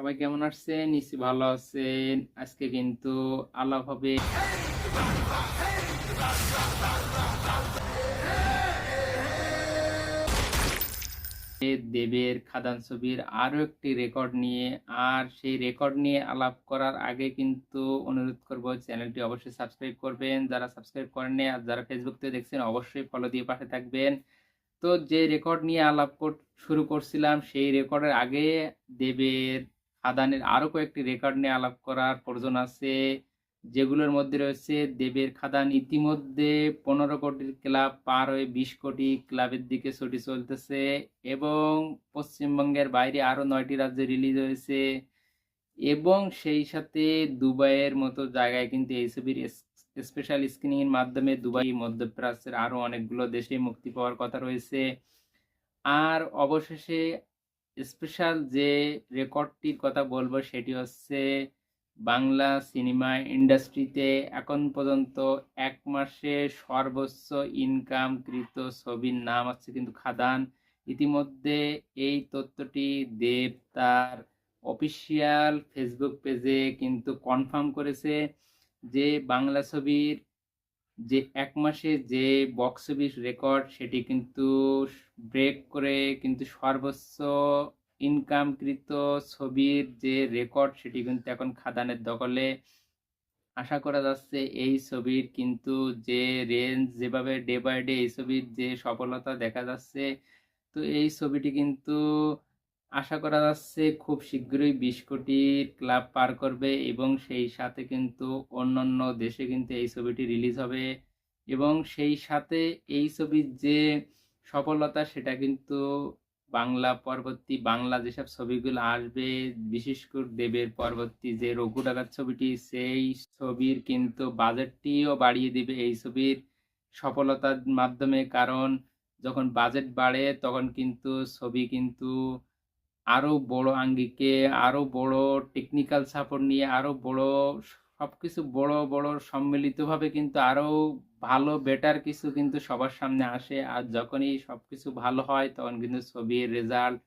সবাই কেমন আছেন? নিশ্চয়ই ভালো আছেন। আজকে কিন্তু আলাপ হবে দেবের খাদান ছবির আরও একটি রেকর্ড নিয়ে। আর সেই রেকর্ড নিয়ে আলাপ করার আগে কিন্তু অনুরোধ করব, চ্যানেলটি অবশ্যই সাবস্ক্রাইব করবেন। যারা সাবস্ক্রাইব করেননি আর যারা ফেসবুক থেকে দেখছেন, অবশ্যই ফলো দিয়ে পাশে থাকবেন। তো যে রেকর্ড নিয়ে আলাপ শুরু করছিলাম, সেই রেকর্ডের আগে দেবের খাদানের আরও কয়েকটি রেকর্ড নিয়ে আলাপ করার প্রয়োজন আছে, যেগুলোর মধ্যে রয়েছে দেবের খাদান। ইতিমধ্যে পনেরো কোটি ক্লাব পার হয়ে বিশ কোটি ক্লাবের দিকে ছুটি চলতেছে এবং পশ্চিমবঙ্গের বাইরে আরও নয়টি রাজ্যে রিলিজ হয়েছে এবং সেই সাথে দুবাইয়ের মতো জায়গায় কিন্তু এই ছবির স্পেশাল স্ক্রিনিংয়ের মাধ্যমে দুবাই মধ্যপ্রাচ্যের আরও অনেকগুলো দেশে মুক্তি পাওয়ার কথা রয়েছে। আর অবশেষে স্পেশাল যে রেকর্ডটির কথা বলব সেটি হচ্ছে বাংলা সিনেমা ইন্ডাস্ট্রিতে এখন পর্যন্ত এক মাসে সর্বোচ্চ ইনকামকৃত ছবির নাম হচ্ছে কিন্তু খাদান। ইতিমধ্যে এই তথ্যটি দেব তার অফিসিয়াল ফেসবুক পেজে কিন্তু কনফার্ম করেছে যে বাংলা ছবির যে এক মাসে যে বক্স অফিস রেকর্ড সেটি কিন্তু ব্রেক করে কিন্তু সর্বোচ্চ ইনকামকৃত ছবির যে রেকর্ড সেটি কিন্তু এখন খাদানের দখলে। আশা করা যাচ্ছে এই ছবির কিন্তু যে রেঞ্জ যেভাবে ডে বাই ডে এই ছবির যে সফলতা দেখা যাচ্ছে, তো এই ছবিটি কিন্তু আশা করা যাচ্ছে খুব শীঘ্রই বিশ কোটি ক্লাব পার করবে এবং সেই সাথে কিন্তু অন্যান্য দেশে কিন্তু এই ছবিটি রিলিজ হবে এবং সেই সাথে এই ছবির যে সফলতা সেটা কিন্তু বাংলা পরবর্তী বাংলা যেসব ছবিগুলো আসবে, বিশেষ করে দেবের পরবর্তী যে রঘু ডাকাত ছবিটি, সেই ছবির কিন্তু বাজেটটিও বাড়িয়ে দিবে এই ছবির সফলতার মাধ্যমে। কারণ যখন বাজেট বাড়ে তখন কিন্তু ছবি কিন্তু আরও বড় আঙ্গিকে আরও বড় টেকনিক্যাল সাপোর্ট নিয়ে আরও বড় সব কিছু বড় বড় সম্মিলিতভাবে কিন্তু আরও ভালো বেটার কিছু কিন্তু সবার সামনে আসে। আর যখনই সব কিছু ভালো হয়, তখন কিন্তু ছবির রেজাল্ট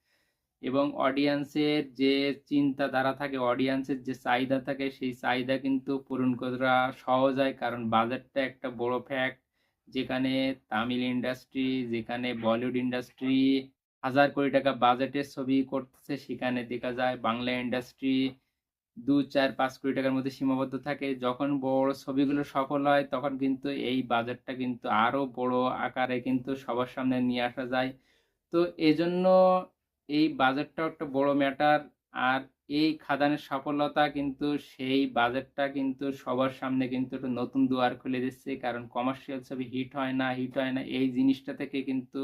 এবং অডিয়েন্সের যে চিন্তাধারা থাকে অডিয়েন্সের যে চাহিদা থাকে, সেই চাহিদা কিন্তু পূরণ করা সহজ হয়? কারণ বাজেটটা একটা বড় ফ্যাক্ট যেখানে তামিল ইন্ডাস্ট্রি যেখানে বলিউড ইন্ডাস্ট্রি হাজার কোটি টাকা বাজেটের ছবি করতেছে। সেখানে দেখা যায় বাংলা ইন্ডাস্ট্রি দু, চার, পাঁচ কোটি টাকার মধ্যে সীমাবদ্ধ থাকে। যখন বড় ছবিগুলো সফল হয়, তখন কিন্তু এই বাজেটটা কিন্তু আরও বড় আকারে কিন্তু সবার সামনে নিয়ে আসা যায়। তো এজন্য এই বাজেটটাও একটা বড় ম্যাটার আর এই খাদানের সফলতা কিন্তু সেই বাজেটটা কিন্তু সবার সামনে কিন্তু একটা নতুন দুয়ার খুলে দিচ্ছে। কারণ কমার্শিয়াল ছবি হিট হয় না হিট হয় না, এই জিনিসটা থেকে কিন্তু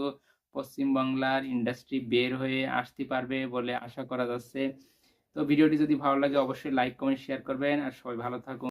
পশ্চিমবাংলার ইন্ডাস্ট্রি বের হয়ে আসতে পারবে বলে আশা করা যাচ্ছে। তো ভিডিওটি যদি ভালো লাগে, অবশ্যই লাইক কমেন্ট শেয়ার করবেন। আর সবাই ভালো থাকুন।